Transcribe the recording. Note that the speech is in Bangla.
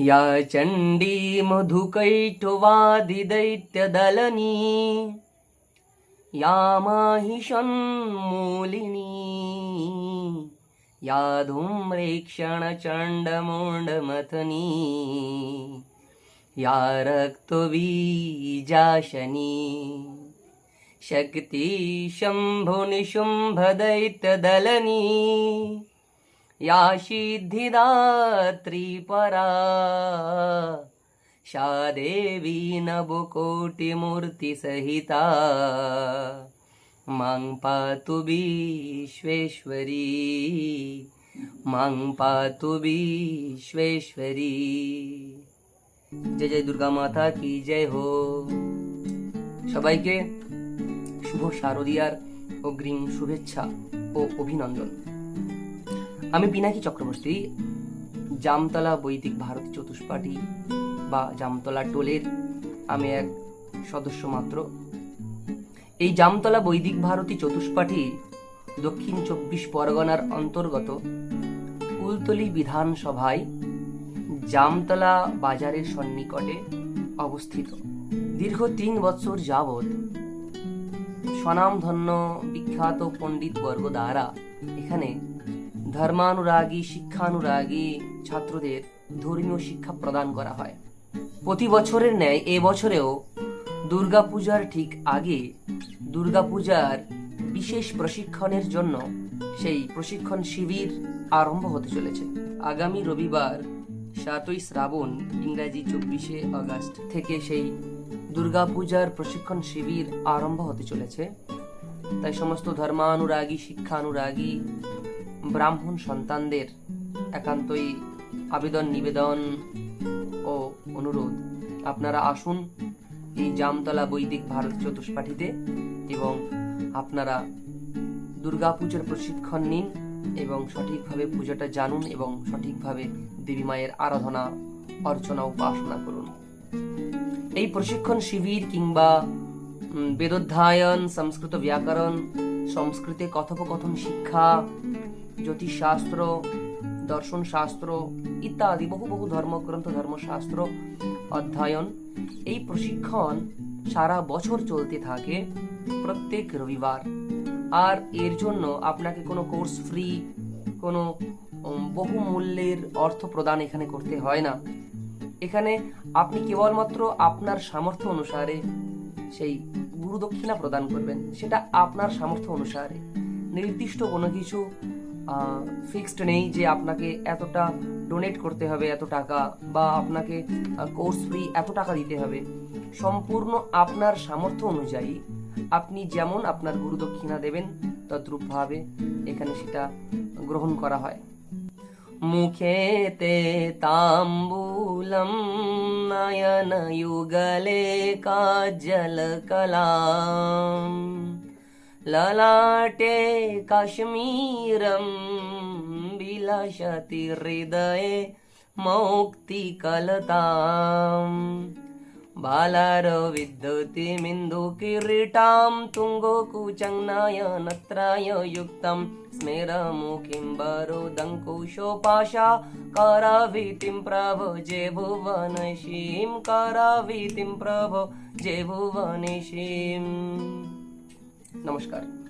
या चण्डी मधुकैटवादिदैत्यदलनी या माहिषन्मूलिनी या धूम्रेक्षणचण्डमुण्डमथनी या रक्तबीजाशनी। शक्ति शम्भुनिशुम्भदैत्यदलनी या सिद्धिदात्री परा सा देवी नवकोटिमूर्तिसहिता मां पातु विश्वेश्वरी मां पातु विश्वेश्वरी জয় জয় দুর্গা মাতা কি জয় হো সবাইকে শুভ শারদীয়ার অগ্রিম শুভেচ্ছা ও অভিনন্দন। আমি পিনাকি চক্রবর্তী, জামতলা বৈদিক ভারত চতুষ্পাঠী বা জামতলা টোলের আমি এক সদস্য মাত্র। এই জামতলা বৈদিক ভারতী চতুষ্পাঠী দক্ষিণ চব্বিশ পরগনার অন্তর্গত কুলতলি বিধানসভায় জামতলা বাজারের সন্নিকটে অবস্থিত। দীর্ঘ তিন বছর যাবৎ স্বনামধন্য বিখ্যাত পণ্ডিত বর্গ দ্বারা এখানে ধর্মানুরাগী, শিক্ষানুরাগী ছাত্রদের ধর্মীয় শিক্ষা প্রদান করা হয়। প্রতি বছরের ন্যায় এ বছরেও দুর্গাপূজার ঠিক আগে দুর্গাপূজার বিশেষ প্রশিক্ষণের জন্য সেই প্রশিক্ষণ শিবির আরম্ভ হতে চলেছে। আগামী রবিবার সাতই শ্রাবণ ইংরাজি চব্বিশে আগস্ট থেকে সেই দুর্গাপূজার প্রশিক্ষণ শিবির আরম্ভ হতে চলেছে। তাই সমস্ত ধর্মানুরাগী, শিক্ষানুরাগী, ব্রাহ্মণ সন্তানদের একান্তই আবেদন, নিবেদন ও অনুরোধ। আপনারা আসুন এই জামতলা বৈদিক ভারত চতুষ্পাঠীতে এবং আপনারা দুর্গাপুজোর প্রশিক্ষণ নিন এবং সঠিকভাবে পুজোটা জানুন এবং সঠিকভাবে দেবী মায়ের আরাধনা, অর্চনা, উপাসনা করুন। এই প্রশিক্ষণ শিবির কিংবা বেদোধ্যায়ন সংস্কৃত ব্যাকরণ সংস্কৃতে কথোপকথন শিক্ষা জ্যোতিষশাস্ত্র দর্শন শাস্ত্র ইত্যাদি বহু বহু ধর্মগ্রন্থ ধর্মশাস্ত্র অধ্যয়ন এই প্রশিক্ষণ সারা বছর চলতে থাকে প্রত্যেক রবিবার। আর এর জন্য আপনাকে কোনো কোর্স ফ্রি কোনো উম, বহু মূল্যের অর্থ প্রদান এখানে করতে হয় না। এখানে আপনি কেবলমাত্র আপনার সামর্থ্য অনুসারে সেই গুরু দক্ষিণা প্রদান করবেন। সেটা আপনার সামর্থ্য অনুসারে। নির্দিষ্ট কোনো কিছু ফিক্সড নেই যে আপনাকে এতটা ডোনেট করতে হবে, এত টাকা, বা আপনাকে কোর্স ফ্রি এত টাকা দিতে হবে। সম্পূর্ণ আপনার সামর্থ্য অনুযায়ী আপনি যেমন আপনার গুরু দক্ষিণা দেবেন, তদ্রূপভাবে এখানে সেটা গ্রহণ করা হয়। मुखे ते ताम्बूलं नयनयुगले काजलकला ललाटे काश्मीरं विलसतिहृदये मौक्तिकलताम्। बालारविद्धौति मिन्दुकिरीटां तुङ्गोकुचङ्गनायनत्राय युक्तं स्मेरमुखिं करावीतिं प्रभो जे भुवनशीं करावीतिं प्रभो जे भुवनशीम् नमस्कार।